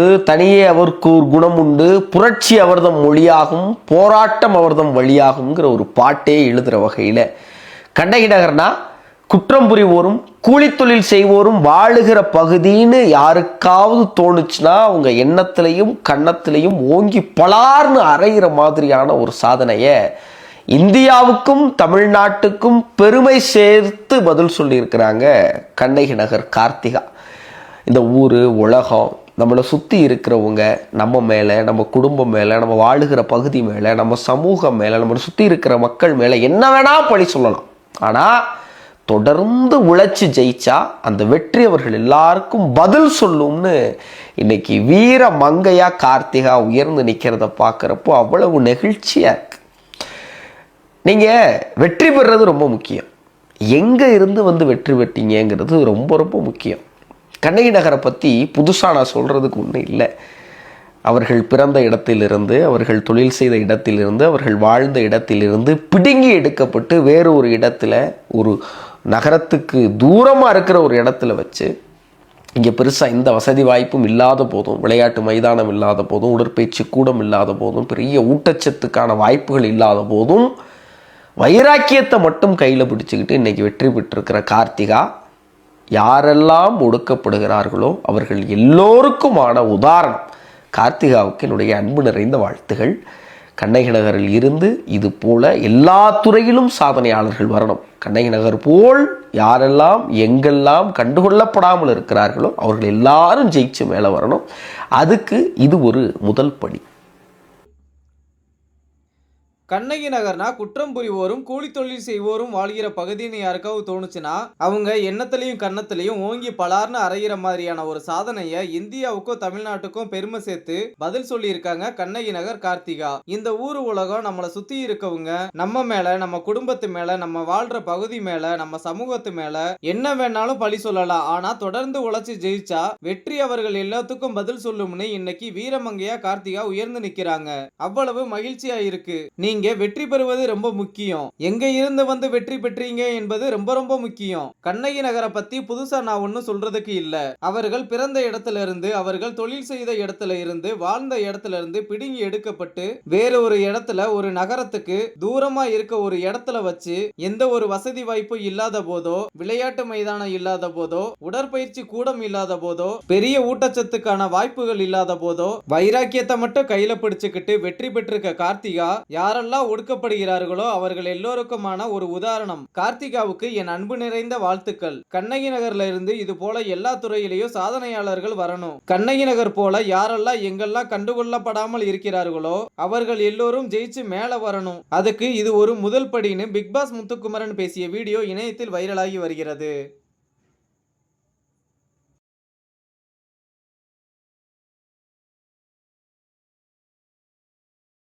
உண்டு. தனியே அவருக்கு ஒரு குணம் உண்டு. புரட்சி அவர்தம் மொழியாகும். போராட்டம் அவர்தம் வழியாகுங்கிற ஒரு பாட்டே எழுதுகிற வகையில். கண்டகிடகர்னா குற்றம் புரிவோரும் கூலித்தொழில் செய்வோரும் வாழுகிற பகுதின்னு யாருக்காவது தோணுச்சுன்னா அவங்க எண்ணத்திலையும் கண்ணத்திலையும் ஓங்கி பலார்னு அரைகிற மாதிரியான ஒரு சாதனையை இந்தியாவுக்கும் தமிழ்நாட்டுக்கும் பெருமை சேர்த்து பதில் சொல்லியிருக்கிறாங்க கண்ணகி நகர் கார்த்திகா. இந்த ஊர் உலகம் நம்மளை சுற்றி இருக்கிறவங்க நம்ம மேலே நம்ம குடும்பம் மேலே நம்ம வாழுகிற பகுதி மேலே நம்ம சமூகம் மேலே நம்மளை சுற்றி இருக்கிற மக்கள் மேலே என்ன வேணால் பழி சொல்லலாம். ஆனால் தொடர்ந்து உழைச்சி ஜெயிச்சா அந்த வெற்றி அவர்கள் எல்லாருக்கும் பதில் சொல்லும்னு இன்னைக்கு வீர மங்கையா கார்த்திகா உயர்ந்து நிற்கிறத பார்க்குறப்போ அவ்வளவு நெகிழ்ச்சியாக இருக்கு. நீங்கள் வெற்றி பெறுறது ரொம்ப முக்கியம். எங்கே இருந்து வந்து வெற்றி பெற்றீங்கங்கிறது ரொம்ப ரொம்ப முக்கியம். கண்ணகி நகரை பற்றி புதுசாக நான் சொல்கிறதுக்கு ஒன்றும் இல்லை. அவர்கள் பிறந்த இடத்திலிருந்து அவர்கள் தொழில் செய்த இடத்திலிருந்து அவர்கள் வாழ்ந்த இடத்திலிருந்து பிடுங்கி எடுக்கப்பட்டு வேறு ஒரு இடத்துல ஒரு நகரத்துக்கு தூரமாக இருக்கிற ஒரு இடத்துல வச்சு இங்கே பெருசாக எந்த வசதி வாய்ப்பும் இல்லாத போதும் விளையாட்டு மைதானம் இல்லாத போதும் உடற்பயிற்சி கூடம் இல்லாத போதும் பெரிய ஊட்டச்சத்துக்கான வாய்ப்புகள் இல்லாத போதும் வைராக்கியத்தை மட்டும் கையில் பிடிச்சிக்கிட்டு இன்றைக்கி வெற்றி பெற்றிருக்கிற கார்த்திகா யாரெல்லாம் ஒடுக்கப்படுகிறார்களோ அவர்கள் எல்லோருக்குமான உதாரணம். கார்த்திகாவுக்கு என்னுடைய அன்பு நிறைந்த வாழ்த்துகள். கண்ணகி நகரில் இருந்து இது போல எல்லா துறையிலும் சாதனையாளர்கள் வரணும். கண்ணகி நகர் போல் யாரெல்லாம் எங்கெல்லாம் கண்டுகொள்ளப்படாமல் இருக்கிறார்களோ அவர்கள் எல்லாரும் ஜெயிச்சு மேலே வரணும். அதுக்கு இது ஒரு முதல் படி. கண்ணகி நகர்னா குற்றம் புரிவோரும் கூலி தொழில் செய்வோரும் வாழ்கிற பகுதின்னு யாருக்காவது தோணுச்சுன்னா அவங்க எண்ணத்துலையும் கன்னத்திலையும் ஓங்கி பலார்னு அரைகிற மாதிரியான ஒரு சாதனையை இந்தியாவுக்கும் தமிழ்நாட்டுக்கும் பெருமை சேர்த்து பதில் சொல்லியிருக்காங்க கண்ணகி நகர் கார்த்திகா. இந்த ஊர் உலகம் நம்மளை சுத்தி இருக்கவங்க நம்ம மேல நம்ம குடும்பத்து மேல நம்ம வாழ்ற பகுதி மேல நம்ம சமூகத்து மேல என்ன வேணாலும் பழி சொல்லலாம். ஆனா தொடர்ந்து உழைச்சி ஜெயிச்சா வெற்றி அவர்கள் எல்லாத்துக்கும் பதில் சொல்லும்னு இன்னைக்கு வீரமங்கையா கார்த்திகா உயர்ந்து நிக்கிறாங்க. அவ்வளவு மகிழ்ச்சியா இருக்கு. நீங்க வெற்றி பெறுவது ரொம்ப முக்கியம். எங்க இருந்து வந்து வெற்றி பெற்றீங்க என்பது ரொம்ப ரொம்ப முக்கியம். கண்ணகி நகரை பத்தி புதுசா நான் ஒன்னும் சொல்றதுக்கு இல்ல. அவர்கள் பிறந்த இடத்துல இருந்து அவர்கள் தொழில் செய்த இடத்துல இருந்து வாழ்ந்த இடத்துல இருந்து பிடுங்கி எடுக்கப்பட்டு வேற ஒரு இடத்துல ஒரு நகரத்துக்கு தூரமா இருக்க ஒரு இடத்துல வச்சு எந்த ஒரு வசதி வாய்ப்பும் இல்லாத போதோ விளையாட்டு மைதானம் இல்லாத போதோ உடற்பயிற்சி கூடம் இல்லாத போதோ பெரிய ஊட்டச்சத்துக்கான வாய்ப்புகள் இல்லாத போதோ வைராக்கியத்தை மட்டும் கையில பிடிச்சுக்கிட்டு வெற்றி பெற்றிருக்க கார்த்திகா யாரெல்லாம் ஒடுக்கப்படுகிறார்களோ அவர்கள் எல்லோருக்குமான ஒரு உதாரணம். கார்த்திகாவுக்கு என் அன்பு நிறைந்த வாழ்த்துக்கள். கண்ணகி நகர்ல இருந்து இது போல எல்லா துறையிலையும் சாதனையாளர்கள் வரணும். கண்ணகி நகர் போல யாரெல்லாம் எங்கெல்லாம் கண்டுகொள்ளப்படாமல் இருக்கிறார்களோ அவர்கள் எல்லோரும் ஜெயிச்சு மேல வரணும். அதுக்கு இது ஒரு முதல் படின்னு பிக் பாஸ் முத்துக்குமரன் பேசிய வீடியோ இணையத்தில் வைரலாகி வருகிறது.